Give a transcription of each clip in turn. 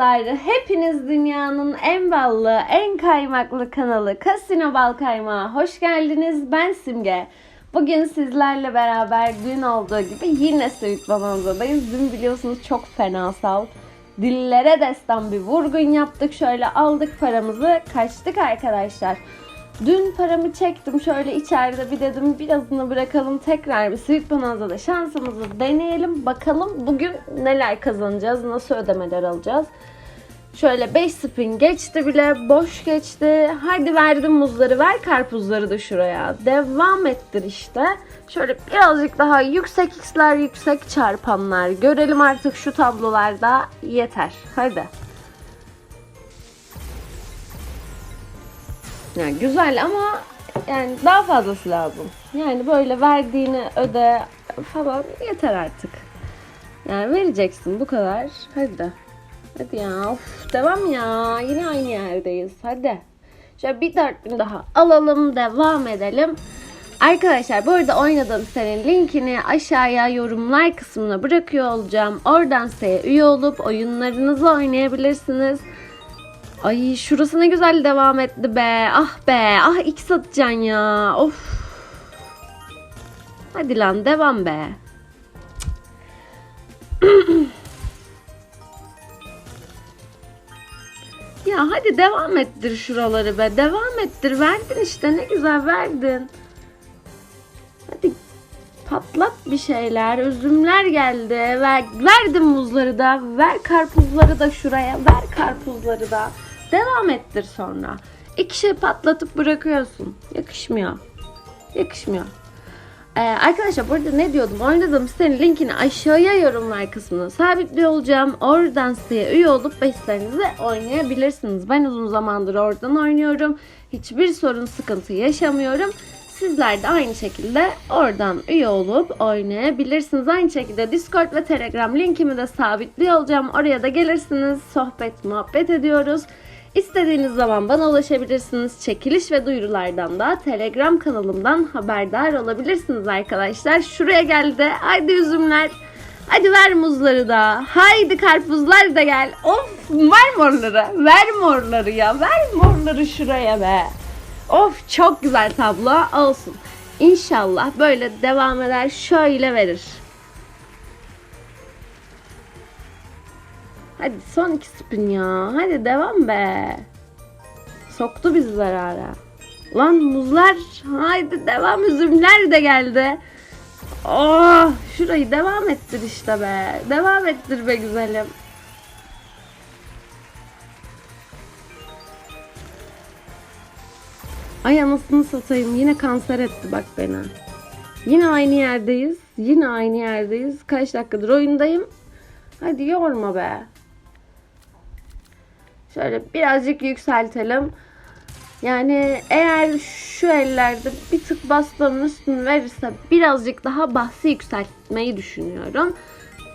dostlar. Hepiniz dünyanın en ballı, en kaymaklı kanalı Kasino Bal Kaymağı hoş geldiniz. Ben Simge. Bugün sizlerle beraber dün olduğu gibi yine Sweet Bonanza'dayız. Dün biliyorsunuz çok fenasal. Dillere destan bir vurgun yaptık. Şöyle aldık paramızı, kaçtık arkadaşlar. Dün paramı çektim şöyle içeride bir dedim birazını bırakalım tekrar bir Sweet Bonanza'da şansımızı deneyelim. Bakalım bugün neler kazanacağız, nasıl ödemeler alacağız. Şöyle 5 spin geçti bile, boş geçti. Hadi verdim muzları, ver karpuzları da şuraya. Devam ettir işte. Şöyle birazcık daha yüksek x'ler, yüksek çarpanlar. Görelim artık şu tablolarda. Yeter. Hadi. Yani güzel ama yani daha fazlası lazım. Yani böyle verdiğini öde falan yeter artık. Yani vereceksin bu kadar. Hadi. Hadi ya. Of, devam ya. Yine aynı yerdeyiz. Hadi. Şöyle bir dört bin daha alalım. Devam edelim. Arkadaşlar bu arada oynadığım senin linkini aşağıya yorumlar kısmına bırakıyor olacağım. Oradan size üye olup oyunlarınızı oynayabilirsiniz. Ay şurası ne güzel devam etti be. Ah be. Ah iki satacaksın ya. Of. Hadi lan devam be. ya hadi devam ettir şuraları be. Devam ettir. Verdin işte ne güzel verdin. Hadi patlat bir şeyler. Üzümler geldi. Ver, verdim muzları da. Ver karpuzları da şuraya. Ver karpuzları da. Devam ettir sonra. İki şey patlatıp bırakıyorsun. Yakışmıyor. Yakışmıyor. Ee, arkadaşlar burada ne diyordum? Oynadığım sitenin linkini aşağıya yorumlar kısmına sabitliyor olacağım. Oradan siteye üye olup beslerinizi oynayabilirsiniz. Ben uzun zamandır oradan oynuyorum. Hiçbir sorun sıkıntı yaşamıyorum. Sizler de aynı şekilde oradan üye olup oynayabilirsiniz. Aynı şekilde Discord ve Telegram linkimi de sabitliyor olacağım. Oraya da gelirsiniz. Sohbet, muhabbet ediyoruz. İstediğiniz zaman bana ulaşabilirsiniz. Çekiliş ve duyurulardan da Telegram kanalımdan haberdar olabilirsiniz arkadaşlar. Şuraya geldi. Haydi üzümler. Hadi ver muzları da. Haydi karpuzlar da gel. Of ver morları. Ver morları ya. Ver morları şuraya be. Of çok güzel tablo olsun. İnşallah böyle devam eder şöyle verir. Hadi son iki spin ya. Hadi devam be. Soktu bizi zarara. Lan muzlar. Haydi devam üzümler de geldi. Oh şurayı devam ettir işte be. Devam ettir be güzelim. Ay anasını satayım yine kanser etti bak beni. Yine aynı yerdeyiz. Yine aynı yerdeyiz. Kaç dakikadır oyundayım. Hadi yorma be. Şöyle birazcık yükseltelim. Yani eğer şu ellerde bir tık bastonun üstünü verirse birazcık daha bahsi yükseltmeyi düşünüyorum.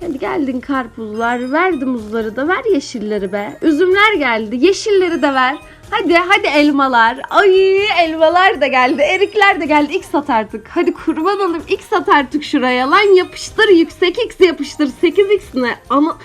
Hadi geldin karpuzlar, verdi muzları da ver yeşilleri be. Üzümler geldi, yeşilleri de ver. Hadi hadi elmalar. Ay elmalar da geldi, erikler de geldi. X sat artık. Hadi kurban olayım X sat artık şuraya. Lan yapıştır yüksek X yapıştır. 8X ne? Ana,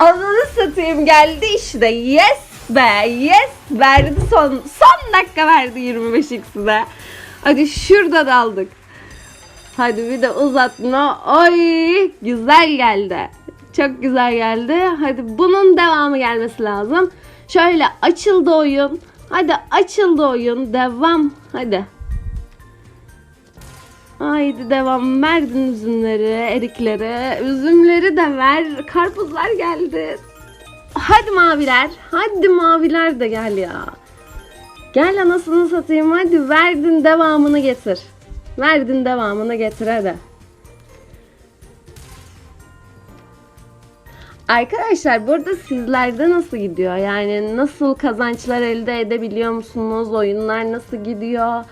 ananı satayım geldi işte. Yes be yes verdi son son dakika verdi 25x'i de. Hadi şurada da aldık. Hadi bir de uzatma. Ay güzel geldi. Çok güzel geldi. Hadi bunun devamı gelmesi lazım. Şöyle açıldı oyun. Hadi açıldı oyun. Devam. Hadi. Haydi devam. Verdin üzümleri, erikleri. Üzümleri de ver. Karpuzlar geldi. Hadi maviler. Hadi maviler de gel ya. Gel anasını satayım. Hadi verdin devamını getir. Verdin devamını getir hadi. Arkadaşlar burada sizlerde nasıl gidiyor? Yani nasıl kazançlar elde edebiliyor musunuz? Oyunlar nasıl gidiyor?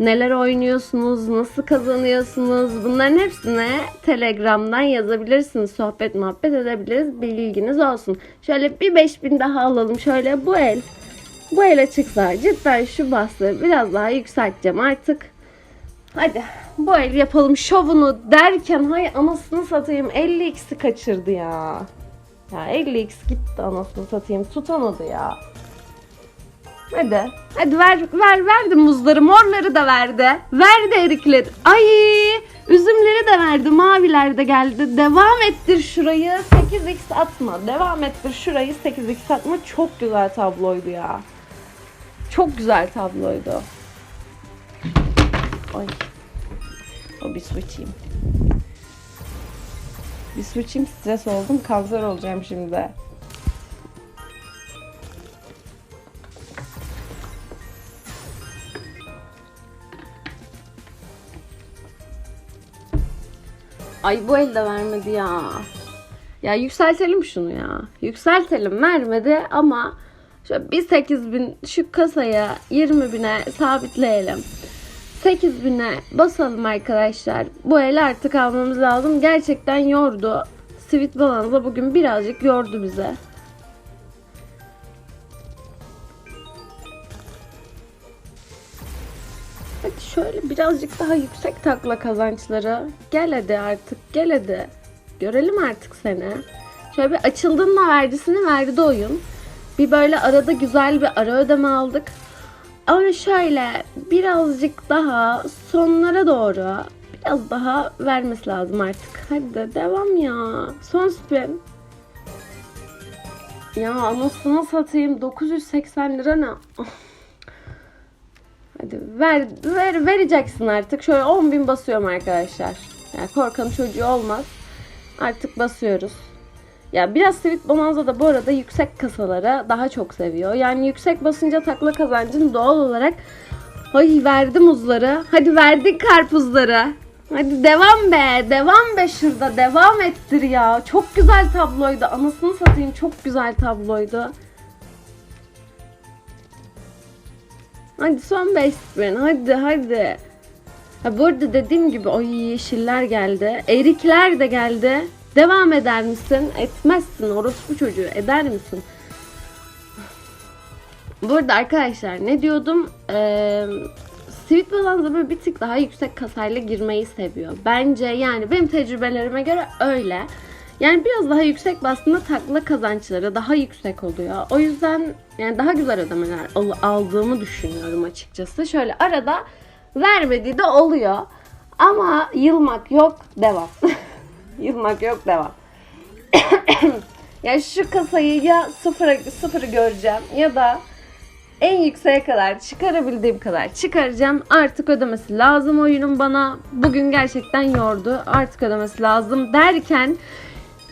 Neler oynuyorsunuz? Nasıl kazanıyorsunuz? Bunların hepsine Telegram'dan yazabilirsiniz. Sohbet muhabbet edebiliriz. Bilginiz olsun. Şöyle bir 5000 daha alalım. Şöyle bu el. Bu ele çıksa cidden şu bahsi biraz daha yükselteceğim artık. Hadi bu el yapalım şovunu derken hay anasını satayım 50x'i kaçırdı ya. Ya 50x gitti anasını satayım. Tutamadı ya. Hadi. Hadi ver ver verdi muzları. Morları da verdi. Verdi erikleri. Ay üzümleri de verdi. Maviler de geldi. Devam ettir şurayı. 8x atma. Devam ettir şurayı. 8x atma. Çok güzel tabloydu ya. Çok güzel tabloydu. Ay. O bir su içeyim. Bir su içeyim stres oldum. Kanser olacağım şimdi. Ay bu elde vermedi ya. Ya yükseltelim şunu ya. Yükseltelim vermedi ama şöyle bir 8 bin şu kasaya 20 bine sabitleyelim. 8 bine basalım arkadaşlar. Bu eli artık almamız lazım. Gerçekten yordu. Sweet Bonanza bugün birazcık yordu bize. Hadi şöyle birazcık daha yüksek takla kazançları. Gel hadi artık gel hadi. Görelim artık seni. Şöyle bir açıldığında vergisini verdi oyun. Bir böyle arada güzel bir ara ödeme aldık. Ama şöyle birazcık daha sonlara doğru biraz daha vermesi lazım artık. Hadi devam ya. Son spin. Ya anasını satayım 980 lira ne? Hadi ver, ver vereceksin artık. Şöyle 10 bin basıyorum arkadaşlar. Yani korkan çocuğu olmaz. Artık basıyoruz. Ya biraz Sweet Bonanza da bu arada yüksek kasalara daha çok seviyor. Yani yüksek basınca takla kazancın doğal olarak Ay verdi muzları. Hadi verdik karpuzları. Hadi devam be. Devam be şurada. Devam ettir ya. Çok güzel tabloydu. Anasını satayım çok güzel tabloydu. Hadi son 5 spin. Hadi hadi. Ha, bu arada dediğim gibi o yeşiller geldi. Erikler de geldi. Devam eder misin? Etmezsin. Orospu çocuğu. Eder misin? Bu arada arkadaşlar ne diyordum? Ee, Sweet Bonanza böyle bir tık daha yüksek kasayla girmeyi seviyor. Bence yani benim tecrübelerime göre öyle. Yani biraz daha yüksek bastığında takla kazançları daha yüksek oluyor. O yüzden yani daha güzel ödemeler al- aldığımı düşünüyorum açıkçası. Şöyle arada vermediği de oluyor. Ama yılmak yok devam. yılmak yok devam. ya şu kasayı ya sıfıra, sıfırı göreceğim ya da en yükseğe kadar çıkarabildiğim kadar çıkaracağım. Artık ödemesi lazım oyunun bana. Bugün gerçekten yordu. Artık ödemesi lazım derken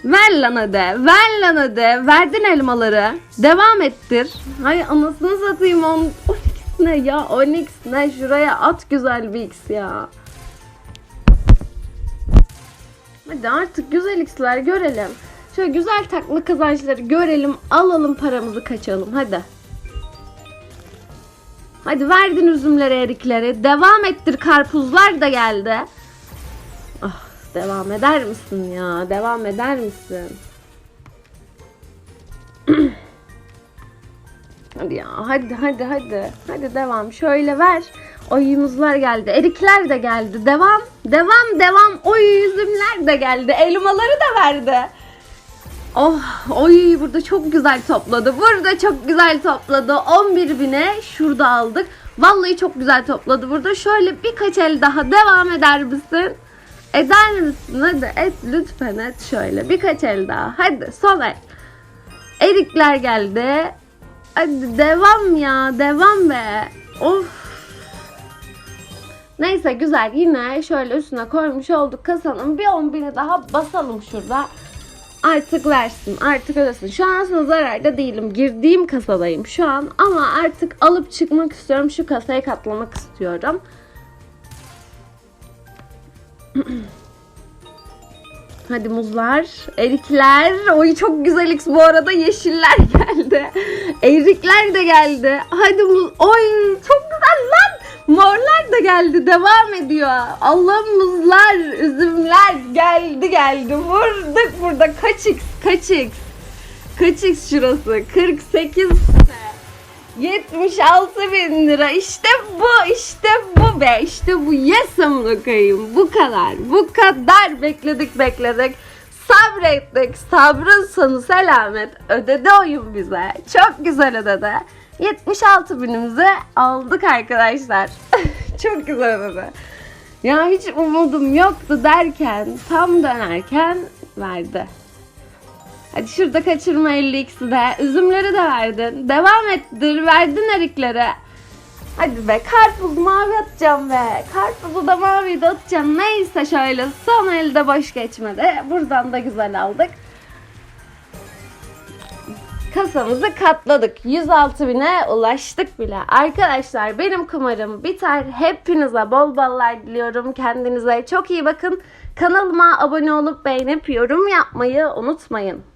ver lan hadi. Ver lan hadi. Verdin elmaları. Devam ettir. Hay anasını satayım on. Onyx ne ya? Onyx ne? Şuraya at güzel bir X ya. Hadi artık güzel X'ler görelim. Şöyle güzel taklı kazançları görelim. Alalım paramızı kaçalım. Hadi. Hadi verdin üzümleri erikleri. Devam ettir karpuzlar da geldi. Ah devam eder misin ya? Devam eder misin? hadi ya hadi hadi hadi. Hadi devam. Şöyle ver. Oy muzlar geldi. Erikler de geldi. Devam. Devam devam. Oy üzümler de geldi. Elmaları da verdi. Oh, oy burada çok güzel topladı. Burada çok güzel topladı. 11 bine şurada aldık. Vallahi çok güzel topladı burada. Şöyle birkaç el daha devam eder misin? Eder misin? Hadi et lütfen et şöyle. Birkaç el daha. Hadi son el. Erikler geldi. Hadi devam ya. Devam be. Of. Neyse güzel. Yine şöyle üstüne koymuş olduk kasanın. Bir 10 bini daha basalım şurada artık versin, artık ödesin. Şu an aslında zararda değilim. Girdiğim kasadayım şu an ama artık alıp çıkmak istiyorum. Şu kasayı katlamak istiyorum. Hadi muzlar, erikler. Oy çok güzel X bu arada yeşiller geldi. Erikler de geldi. Hadi muz. Oy çok güzel lan. Morlar da geldi. Devam ediyor. Allah'ım muzlar, üzümler geldi geldi. Vurduk burada. Kaç X? Kaç X? Kaç X şurası? 48 ne? 76 bin lira. İşte bu, işte bu be. İşte bu. Yes amına. Bu kadar. Bu kadar bekledik bekledik. Sabrettik. Sabrın sonu selamet. Ödedi oyun bize. Çok güzel ödedi. 76 binimizi aldık arkadaşlar. Çok güzel ödedi. Ya hiç umudum yoktu derken tam dönerken verdi. Hadi şurada kaçırma 50x'i de. Üzümleri de verdin. Devam ettir. Verdin erikleri. Hadi be karpuz mavi atacağım be. Karpuzu da mavi de atacağım. Neyse şöyle son elde boş geçmedi. Buradan da güzel aldık. Kasamızı katladık. 106 bine ulaştık bile. Arkadaşlar benim kumarım biter. Hepinize bol ballar diliyorum. Kendinize çok iyi bakın. Kanalıma abone olup beğenip yorum yapmayı unutmayın.